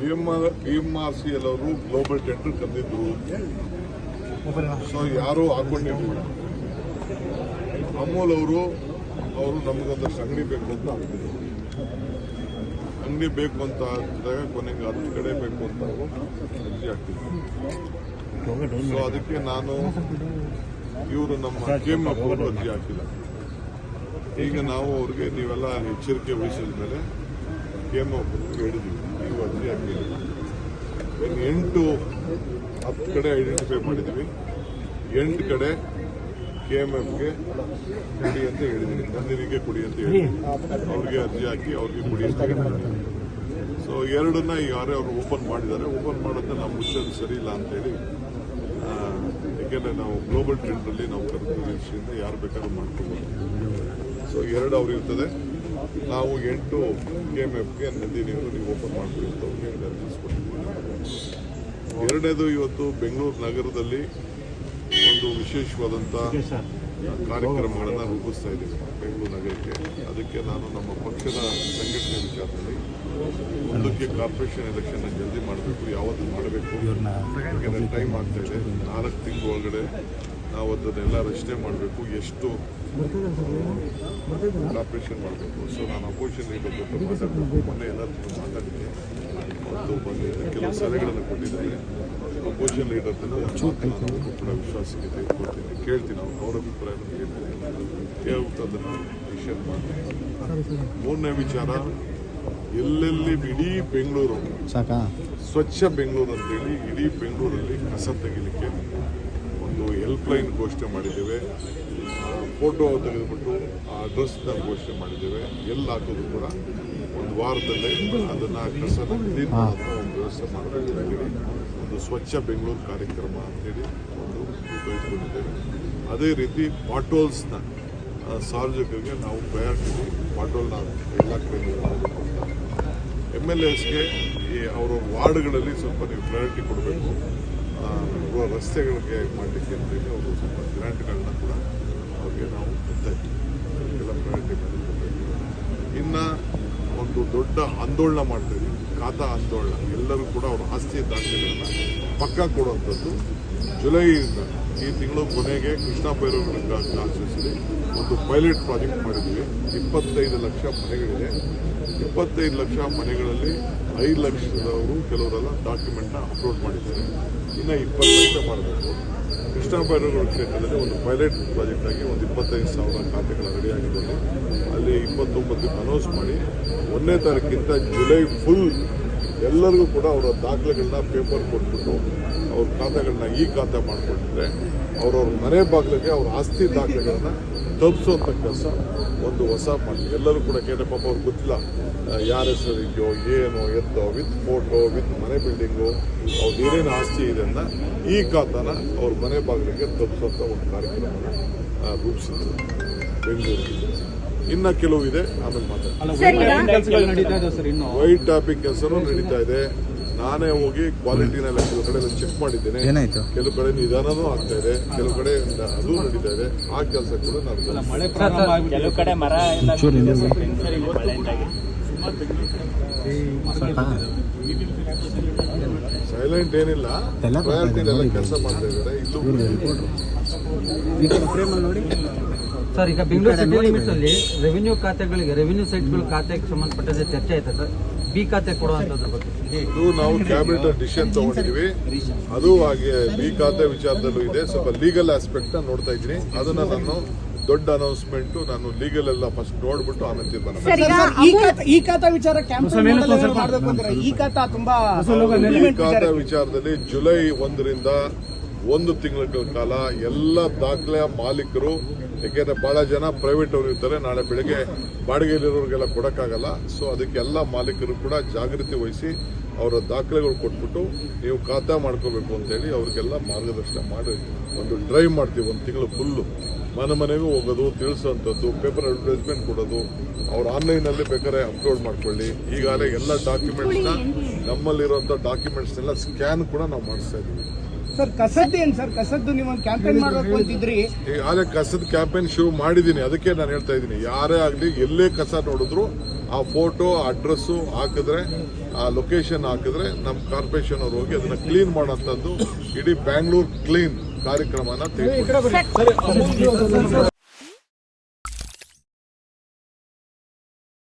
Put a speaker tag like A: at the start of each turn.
A: B M R C L ಅವರು global tender ಕರೆದಿದ್ರು so ಯಾರು ಹಾಕೊಂಡಿರ್ಲಿಲ್ಲ. ಅಮೂಲ್ ಅವರು ಅವರು ನಮಗೊಂದಷ್ಟು ಅಂಗಡಿ ಬೇಕು ಅಂತ ಅಂಗಡಿ ಬೇಕು ಅಂತ ಹಾಕಿದಾಗ ಕೊನೆಗೆ ಅದ್ರ ಕಡೆ ಬೇಕು ಅಂತ ಅವರು ಅರ್ಜಿ ಆಗ್ತಿದ್ರು ಸೊ ಅದಕ್ಕೆ ನಾನು ಇವರು ನಮ್ಮ ಗೇಮ್ ಅವರು ಅರ್ಜಿ ಹಾಕಿಲ್ಲ. ಈಗ ನಾವು ಅವ್ರಿಗೆ ನೀವೆಲ್ಲ ಎಚ್ಚರಿಕೆ ವಹಿಸಿದ ಮೇಲೆ ಕೆ ಎಂ ಎಫ್ ಅರ್ಜಿ ಹಾಕಿಲ್ಲ ಎಂಟು, ಹತ್ತು ಕಡೆ ಐಡೆಂಟಿಫೈ ಮಾಡಿದ್ವಿ. ಎಂಟು ಕಡೆ ಕೆ ಎಂ ಎಫ್ಗೆ ಕುಡಿ ಅಂತ ಹೇಳಿದ್ದೀನಿ ನಂದಿನಿಗೆ ಕುಡಿ ಅಂತ ಹೇಳಿ ಅವ್ರಿಗೆ ಅರ್ಜಿ ಹಾಕಿ ಅವ್ರಿಗೆ ಕುಡಿ ಅಂತ ಸೊ ಎರಡನ್ನ ಯಾರೇ ಅವರು ಓಪನ್ ಮಾಡಿದ್ದಾರೆ. ಓಪನ್ ಮಾಡೋದನ್ನ ನಾವು ಮುಚ್ಚೋದು ಸರಿ ಇಲ್ಲ ಅಂತೇಳಿ ಯಾಕೆಂದರೆ ನಾವು ಗ್ಲೋಬಲ್ ಟ್ರೆಂಡಲ್ಲಿ ನಾವು ಕರ್ಕೊಂಡು ಯಾರು ಬೇಕಾದ್ರೂ ಮಾಡ್ಕೋಬೋದು. ಸೊ ಎರಡು ಅವ್ರು ಇರ್ತದೆ. ನಾವು ಎಂಟು ಕೆ ಎಂ ಎಫ್ಗೆ ನಂದಿನಿಯವರು ನೀವು ಓಪನ್ ಮಾಡಬೇಕು ಅವ್ರಿಗೆ ಎರಡನೇದು ಇವತ್ತು ಬೆಂಗಳೂರು ನಗರದಲ್ಲಿ ಒಂದು ವಿಶೇಷವಾದಂಥ ಕಾರ್ಯಕ್ರಮಗಳನ್ನು ರೂಪಿಸ್ತಾ ಇದ್ದೀವಿ ಬೆಂಗಳೂರು ನಗರಕ್ಕೆ. ಅದಕ್ಕೆ ನಾನು ನಮ್ಮ ಪಕ್ಷದ ಸಂಘಟನೆ ವಿಚಾರದಲ್ಲಿ ಮುಂದಕ್ಕೆ ಕಾರ್ಪೊರೇಷನ್ ಎಲೆಕ್ಷನ್ ಜಲ್ದಿ ಮಾಡಬೇಕು, ಯಾವತ್ತು ಮಾಡಬೇಕು. ಟೈಮ್ ಆಗ್ತಾ ಇದೆ. ನಾಲ್ಕು ತಿಂಗಳ ಒಳಗಡೆ ನಾವು ಅದನ್ನೆಲ್ಲ ರಚನೆ ಮಾಡಬೇಕು ಎಷ್ಟು ಆಪ್ರೇಷನ್ ಮಾಡಬೇಕು. ಸೊ ನಾನು ಅಪೋಸಿಷನ್ ಲೀಡರ್ ಜೊತೆ ಮಾತಾಡಬೇಕು ಮೊನ್ನೆ ಎಲ್ಲ ಮಾತಾಡಿದ್ದೆ. ಒಂದು ಬಂದು ಕೆಲವು ಸಲಹೆಗಳನ್ನು ಕೊಟ್ಟಿದ್ದಾರೆ. ಅಪೋಸಿಷನ್ ಲೀಡರ್ ನಾನು ಕೂಡ ವಿಶ್ವಾಸಕ್ಕೆ ತೆಗೆದುಕೊಳ್ತೀನಿ. ಕೇಳ್ತೀನಿ ಅವ್ರು ಅವ್ರ ಅಭಿಪ್ರಾಯ ಕೇಳ್ತೀನಿ ಕೇಳ್ಬಿಟ್ಟು ಅದನ್ನು ಡಿಸಿಷನ್ ಮಾಡ್ತೀನಿ ಮೂರನೇ ವಿಚಾರ ಎಲ್ಲೆಲ್ಲಿ ಇಡೀ ಬೆಂಗಳೂರು ಸ್ವಚ್ಛ ಬೆಂಗಳೂರು ಅಂತೇಳಿ ಇಡೀ ಬೆಂಗಳೂರಲ್ಲಿ ಕಸ ತೆಗಿಲಿಕ್ಕೆ ಒಂದು ಹೆಲ್ಪ್ ಲೈನ್ ಘೋಷಣೆ ಮಾಡಿದ್ದೇವೆ. ಫೋಟೋ ತೆಗೆದುಬಿಟ್ಟು ಆ ಅಡ್ರೆಸ್ನ ಘೋಷಣೆ ಮಾಡಿದ್ದೇವೆ. ಎಲ್ಲಿ ಹಾಕೋದು ಕೂಡ ಒಂದು ವಾರದಲ್ಲೇ ಅದನ್ನು ಕಸನ ಕ್ಲೀನ್ ಒಂದು ವ್ಯವಸ್ಥೆ ಮಾಡಬೇಕಾಗಿದೆ ಒಂದು ಸ್ವಚ್ಛ ಬೆಂಗಳೂರು ಕಾರ್ಯಕ್ರಮ ಅಂತೇಳಿ ಒಂದು ತೆಗೆದುಕೊಂಡಿದ್ದೇವೆ ಅದೇ ರೀತಿ ಪಾಟೋಲ್ಸ್ನ ಸಾರ್ವಜನಿಕರಿಗೆ ನಾವು ಪ್ರಯಾರಿಟಿ ಪಾಟೋಲ್ನ ಎಲ್ಲ ಕಡೆ ಎಂ ಎಲ್ ಎಸ್ಗೆ ಈ ಅವರ ವಾರ್ಡ್ಗಳಲ್ಲಿ ಸ್ವಲ್ಪ ನೀವು ಪ್ರಯಾರಿಟಿ ಕೊಡಬೇಕು. ರಸ್ತೆಗಳಿಗೆ ಮಾಡಲಿಕ್ಕೆ ಅಂತೇಳಿ ಅವರು ಸ್ವಲ್ಪ ಗ್ರ್ಯಾಂಟ್ಗಳನ್ನ ಕೂಡ ಅವ್ರಿಗೆ ನಾವು ಎಲ್ಲ ಪ್ರಯಾರಿಟಿ ಇನ್ನು ಒಂದು ದೊಡ್ಡ ಆಂದೋಲನ ಮಾಡ್ತಾ ಖಾತಾ ಆಂದೋಲನ ಎಲ್ಲರೂ ಕೂಡ ಅವರ ಆಸ್ತಿಯ ದಾಖಲೆಗಳನ್ನ ಪಕ್ಕ ಕೊಡುವಂಥದ್ದು. ಜುಲೈಯಿಂದ ಈ ತಿಂಗಳು ಕೊನೆಗೆ ಕೃಷ್ಣ ಭೈರವ ಆಚರಿಸಿದೆ. ಒಂದು ಪೈಲಟ್ ಪ್ರಾಜೆಕ್ಟ್ ಮಾಡಿದ್ವಿ ಇಪ್ಪತ್ತೈದು ಲಕ್ಷ ಮನೆಗಳಿದೆ. ಇಪ್ಪತ್ತೈದು ಲಕ್ಷ ಮನೆಗಳಲ್ಲಿ ಐದು ಲಕ್ಷದವರು ಕೆಲವರೆಲ್ಲ ಡಾಕ್ಯುಮೆಂಟ್ನ ಅಪ್ಲೋಡ್ ಮಾಡಿದ್ದಾರೆ. ಇನ್ನು ಇಪ್ಪತ್ತು ಲಕ್ಷ ಮಾಡಬೇಕು. ಕೃಷ್ಣ ಭೈರವಗೌಡ ಕ್ಷೇತ್ರದಲ್ಲಿ ಒಂದು ಪೈಲಟ್ ಪ್ರಾಜೆಕ್ಟಾಗಿ ಒಂದು ಇಪ್ಪತ್ತೈದು ಸಾವಿರ ಖಾತೆಗಳ ರೆಡಿ ಆಗಿದ್ದಾರೆ ಅಲ್ಲಿ ಇಪ್ಪತ್ತೊಂಬತ್ತಕ್ಕೆ ಅನೌನ್ಸ್ ಮಾಡಿ ಒಂದನೇ ತಾರೀಕಿಂತ ಜುಲೈ ಫುಲ್ ಎಲ್ಲರಿಗೂ ಕೂಡ ಅವರ ದಾಖಲೆಗಳನ್ನ ಪೇಪರ್ ಕೊಟ್ಬಿಟ್ಟು ಅವ್ರ ಖಾತೆಗಳನ್ನ ಈ ಖಾತೆ ಮಾಡಿಕೊಟ್ಟಿದ್ರೆ ಅವ್ರವ್ರ ಮನೆ ಬಾಗಿಲಿಗೆ ಅವ್ರ ಆಸ್ತಿ ದಾಖಲೆಗಳನ್ನ ತಲುಪಿಸುವಂಥ ಕೆಲಸ ಒಂದು ಹೊಸ ಮಾಡಿ. ಎಲ್ಲರೂ ಕೂಡ ಕೇಳಿ ಪಾಪ ಅವ್ರಿಗೆ ಗೊತ್ತಿಲ್ಲ ಯಾರ ಹೆಸರು ಇದೆಯೋ ಏನು ಎತ್ತೋ ವಿತ್ ಫೋಟೋ ವಿತ್ ಮನೆ ಬಿಲ್ಡಿಂಗು ಅವ್ರದ್ದು ಏನೇನು ಆಸ್ತಿ ಇದೆ ಅಂತ ಈ ಖಾತಾನ ಅವ್ರ ಮನೆ ಬಾಗಿಲಿಗೆ ತಲುಪಿಸುವಂಥ ಒಂದು ಕಾರ್ಯಕ್ರಮನ ಆ, ರೂಪಿಸಿದ್ರು. ಬೆಂಗಳೂರಿಗೆ ಇನ್ನು ಕೆಲವು ಇದೆ ಆಮೇಲೆ ಮಾತಾಡ್ತೀನಿ. ವೈಟ್ ಟಾಪಿಕ್ ಕೆಲಸನೂ ನಡೀತಾ ಇದೆ ನಾನೇ ಹೋಗಿ ಕ್ವಾಲಿಟಿನ ಕೆಲವು ಕಡೆ ಚೆಕ್ ಮಾಡಿದ್ದೇನೆ.
B: ಏನಾಯ್ತು?
A: ಕೆಲವು ಕಡೆ ನಿಧಾನನೂ ಆಗ್ತಾ ಇದೆ. ಕೆಲವು ಕಡೆ ಅದು ನಡೀತಾ ಇದೆ. ಆ ಕೆಲಸ ಕೂಡ ನಾನು ಸೈಲೆಂಟ್ ಏನಿಲ್ಲ.
B: ಎಲ್ಲ
A: ಕೆಲಸ ಮಾಡ್ತಾ ಇದ್ದಾರೆ. ಇಲ್ಲೂ
C: ಸರ್ ಈಗ ಬೆಂಗಳೂರು ಸಿಟಿ ಲಿಮಿಟ್ಸ್ ಅಲ್ಲಿ ರೆವಿನ್ಯೂ ಖಾತೆಗಳಿಗೆ ರೆವಿನ್ಯೂ ಸೈಟ್ಗಳ ಖಾತೆಗೆ ಸಂಬಂಧಪಟ್ಟಂತೆ ಚರ್ಚೆ ಆಯ್ತಾ ಸರ್? ಬಿ ಖಾತೆ ಕೊಡುವಂತದ್ರ ಬಗ್ಗೆ.
A: ಇದು ನಾವು ಕ್ಯಾಬಿನೆಟ್ ಡಿಸಿಷನ್ ತಗೊಂಡಿದೀವಿ ಅದು ಹಾಗೆ ಬಿ ಖಾತೆ ವಿಚಾರದಲ್ಲೂ ಇದೆ. ಸ್ವಲ್ಪ ಲೀಗಲ್ ಆಸ್ಪೆಕ್ಟ್ ನೋಡ್ತಾ ಇದ್ದೀನಿ. ಅದನ್ನ ನಾನು ದೊಡ್ಡ ಅನೌನ್ಸ್ಮೆಂಟ್ ನಾನು ಲೀಗಲ್ ಎಲ್ಲ ಫಸ್ಟ್ ನೋಡ್ಬಿಟ್ಟು ಆಮೇಲೆ
D: ಈ ಖಾತಾ- ವಿಚಾರ ಈ ಖಾತಾ ತುಂಬಾ
A: ಈ ಖಾತೆ ವಿಚಾರದಲ್ಲಿ ಜುಲೈ ಒಂದರಿಂದ ಒಂದು ತಿಂಗಳ ಕಾಲ ಎಲ್ಲ ದಾಖಲೆಯ ಮಾಲೀಕರು ಯಾಕೆಂದ್ರೆ ಬಹಳ ಜನ ಪ್ರೈವೇಟ್ ಅವರು ಇರ್ತಾರೆ ನಾಳೆ ಬೆಳಗ್ಗೆ ಬಾಡಿಗೆಯಲ್ಲಿರೋರಿಗೆಲ್ಲ ಕೊಡೋಕ್ಕಾಗಲ್ಲ. ಸೊ ಅದಕ್ಕೆಲ್ಲ ಮಾಲೀಕರು ಕೂಡ ಜಾಗೃತಿ ವಹಿಸಿ ಅವರ ದಾಖಲೆಗಳು ಕೊಟ್ಬಿಟ್ಟು ನೀವು ಖಾತಾ ಮಾಡ್ಕೋಬೇಕು ಅಂತೇಳಿ ಅವ್ರಿಗೆಲ್ಲ ಮಾರ್ಗದರ್ಶನ ಮಾಡಿ ಒಂದು ಡ್ರೈವ್ ಮಾಡ್ತೀವಿ, ಒಂದು ತಿಂಗಳು ಫುಲ್ಲು ಮನೆ ಮನೆಗೂ ಹೋಗೋದು ತಿಳಿಸುವಂಥದ್ದು ಪೇಪರ್ ಅಡ್ವರ್ಟೈಸ್ಮೆಂಟ್ ಕೊಡೋದು, ಅವ್ರು ಆನ್ಲೈನಲ್ಲಿ ಬೇಕಾದ್ರೆ ಅಪ್ಲೋಡ್ ಮಾಡ್ಕೊಳ್ಳಿ. ಈಗಾಗಲೇ ಎಲ್ಲ ಡಾಕ್ಯುಮೆಂಟ್ಸ್ನ ನಮ್ಮಲ್ಲಿರುವಂಥ ಡಾಕ್ಯುಮೆಂಟ್ಸ್ನೆಲ್ಲ ಸ್ಕ್ಯಾನ್ ಕೂಡ ನಾವು ಮಾಡಿಸ್ತಾ ಇದ್ದೀವಿ. ಅದೇ ಕಸದ ಕ್ಯಾಂಪೇನ್ ಶುರು ಮಾಡಿದ್ದೀನಿ ಅದಕ್ಕೆ ನಾನು ಹೇಳ್ತಾ ಇದ್ದೀನಿ. ಯಾರೇ ಆಗಲಿ ಎಲ್ಲೇ ಕಸ ನೋಡಿದ್ರು ಆ ಫೋಟೋ ಅಡ್ರೆಸ್ ಹಾಕಿದ್ರೆ ಆ ಲೊಕೇಶನ್ ಹಾಕಿದ್ರೆ ನಮ್ಮ ಕಾರ್ಪೊರೇಷನ್ ಅವ್ರು ಹೋಗಿ ಅದನ್ನ ಕ್ಲೀನ್ ಮಾಡೋಂಥದ್ದು ಇಡೀ ಬ್ಯಾಂಗ್ಳೂರ್ ಕ್ಲೀನ್ ಕಾರ್ಯಕ್ರಮನ ತೆಗೆದುಕೊಂಡು